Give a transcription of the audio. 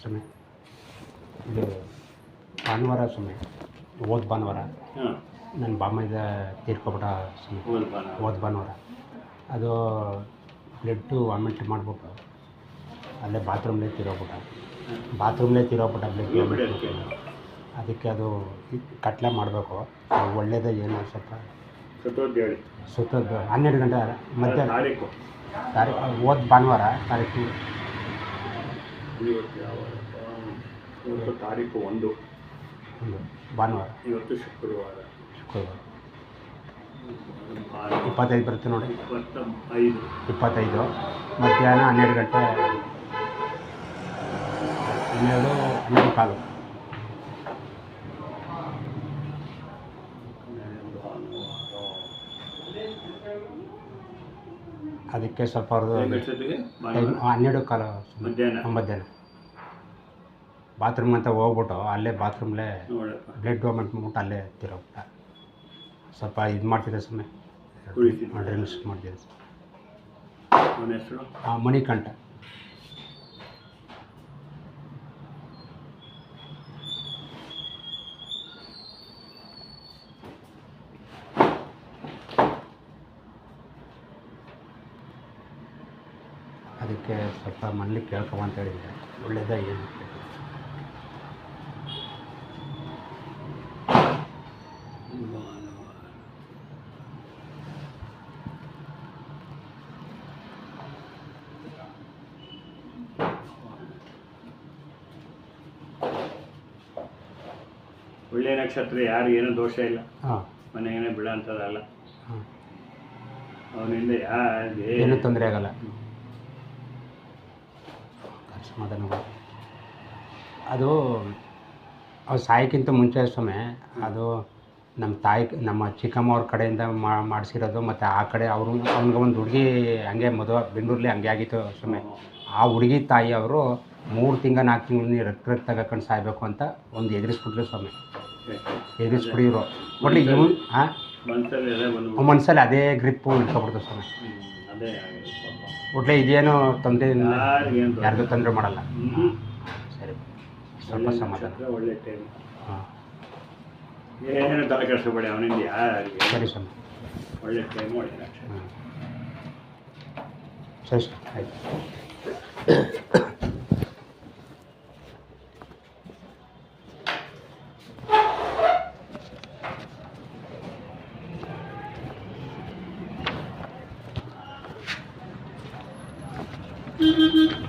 ಸ್ವಾಮಿ. ಇದು ಭಾನುವಾರ ಸಮಯ ಓದ್ ಭಾನುವಾರ. ನನ್ನ ಬಾಮೈದ ತೀರ್ಕೊಬಿಟ್ಟ ಸಮಯ ಓದ್ ಭಾನುವಾರ. ಅದು ಬ್ಲಡ್ಡು ವಾಮಿಟ್ ಮಾಡಿಬಿಟ್ಟು ಅಲ್ಲೇ ಬಾತ್ರೂಮ್ಲೇ ತೀರೋಗ್ಬಿಟ್ಟ. ಬಾತ್ರೂಮ್ಲೇ ತಿರೋಗ್ಬಿಟ್ಟ ಬ್ಲಡ್ ವಾಮಿಟ್ ಅದಕ್ಕೆ? ಅದು ಕಟ್ಲೆ ಮಾಡಬೇಕು. ಒಳ್ಳೇದೇ ಏನು ಸ್ವಲ್ಪ ಸತ್ತೋದ್ದು ಹನ್ನೆರಡು ಗಂಟೆ ಮಧ್ಯಾಹ್ನ ತಾರೀಕು ಹೋದ ಭಾನುವಾರ ತಾರೀಕು ಇವತ್ತು ಯಾವಾಗಪ್ಪ ಇವತ್ತು ತಾರೀಕು ಒಂದು. ಒಂದು. ಭಾನುವಾರ. ಇವತ್ತು ಶುಕ್ರವಾರ. ಶುಕ್ರವಾರ. ಇಪ್ಪತ್ತೈದು ಬರುತ್ತೆ ನೋಡಿ. ಇಪ್ಪತ್ತ ಐದು ಇಪ್ಪತ್ತೈದು. ಮಧ್ಯಾಹ್ನ ಹನ್ನೆರಡು ಗಂಟೆ. ಹನ್ನೆರಡು ಹನ್ನೆರಡು ಕಾಲು. ಅದಕ್ಕೆ ಸ್ವಲ್ಪ ಅವ್ರದ್ದು ಟೈಮ್ ಹನ್ನೆರಡು ಕಾಲ ಮಧ್ಯಾಹ್ನ. ಬಾತ್ರೂಮ್ ಅಂತ ಹೋಗ್ಬಿಟ್ಟು ಅಲ್ಲೇ ಬಾತ್ರೂಮ್ಲೇ ಬ್ಲಡ್ ಡೊಮೆಂಟ್ ಮಾಡ್ಬಿಟ್ಟು ಅಲ್ಲೇ ತಿರೋಗ್ಬಿಟ್ಟ. ಸ್ವಲ್ಪ ಇದು ಮಾಡ್ತಿದ್ದೆ ಸುಮ್ಮನೆ. ಡ್ರಿಂಕ್ಸ್ ಮಾಡ್ತಿದ್ದೆ. ಮಣಿಕಂಠ. ಅದಕ್ಕೆ ಸ್ವಲ್ಪ ಮನೇಲಿ ಕೇಳ್ಕೊಂಬ ಅಂತ ಹೇಳಿದ್ದೆ. ಒಳ್ಳೆಯದ ಏನು? ಒಳ್ಳೆಯ ನಕ್ಷತ್ರ ಯಾರು ಏನೂ ದೋಷ ಇಲ್ಲ. ಮನೆಗೇನೆ ಹಾಂ. ಅವನಿಂದ ಯಾರು ಏನೂ ತೊಂದರೆ ಆಗಲ್ಲ. ಸಮಾಧಾನ ಮಾಡು. ಅದು ಅವ್ರು ಸಾಯಕ್ಕಿಂತ ಮುಂಚೆ ಸಮಯ ಅದು ನಮ್ಮ ತಾಯಿ, ನಮ್ಮ ಚಿಕ್ಕಮ್ಮ ಅವ್ರ ಕಡೆಯಿಂದ ಮಾಡಿಸಿರೋದು ಮತ್ತು ಆ ಕಡೆ ಅವರು, ಅವ್ನಿಗೆ ಒಂದು ಹುಡುಗಿ ಹಂಗೆ ಮದುವೆ ಬೆಂಗಳೂರಲ್ಲಿ ಹಂಗೆ ಆಗಿತ್ತು ಸಮಯ ಆ ಹುಡುಗಿ ತಾಯಿ ಅವರು ಮೂರು ತಿಂಗಳು ನಾಲ್ಕು ತಿಂಗಳು ನೀರು ರಕ್ತ ರಕ್ತ ತಗೊಂಡು ಸಾಯಬೇಕು ಅಂತ ಒಂದು ಎದುರಿಸ್ಬಿಟ್ರು ಸ್ವಾಮಿ. ಎದುರಿಸ್ಬಿಟ್ಟಿದ್ರು. ಒಟ್ಟು ಇವ್ ಹಾಂ ಮನಸ್ಸಲ್ಲಿ ಅದೇ ಗ್ರಿಪ್ಪು ಇಟ್ಕೊಬಿಡ್ತು ಸ್ವಾಮಿ. ಒಟ್ಲೆ ಇದೇನು ತೊಂದರೆ ಯಾರಿಗೂ ತೊಂದರೆ ಮಾಡಲ್ಲ. ಸರಿ. ಸ್ವಲ್ಪ ಸಮಾಧಾನ. ಒಳ್ಳೆ ಟೈಮ್. ಹಾಂ. ಏನು ತಲೆ ಕೆಡಿಸ್ಕೊಬೇಡಿ ಅವನಿಂದ ಯಾರಿಗೆ? ಸರಿ ಸರ್ ಒಳ್ಳೆ ಟೈಮ್ ಒಳ್ಳೆ ಸರಿ ಸ್ವಾಮಿ ಆಯ್ತು. Mm-hmm.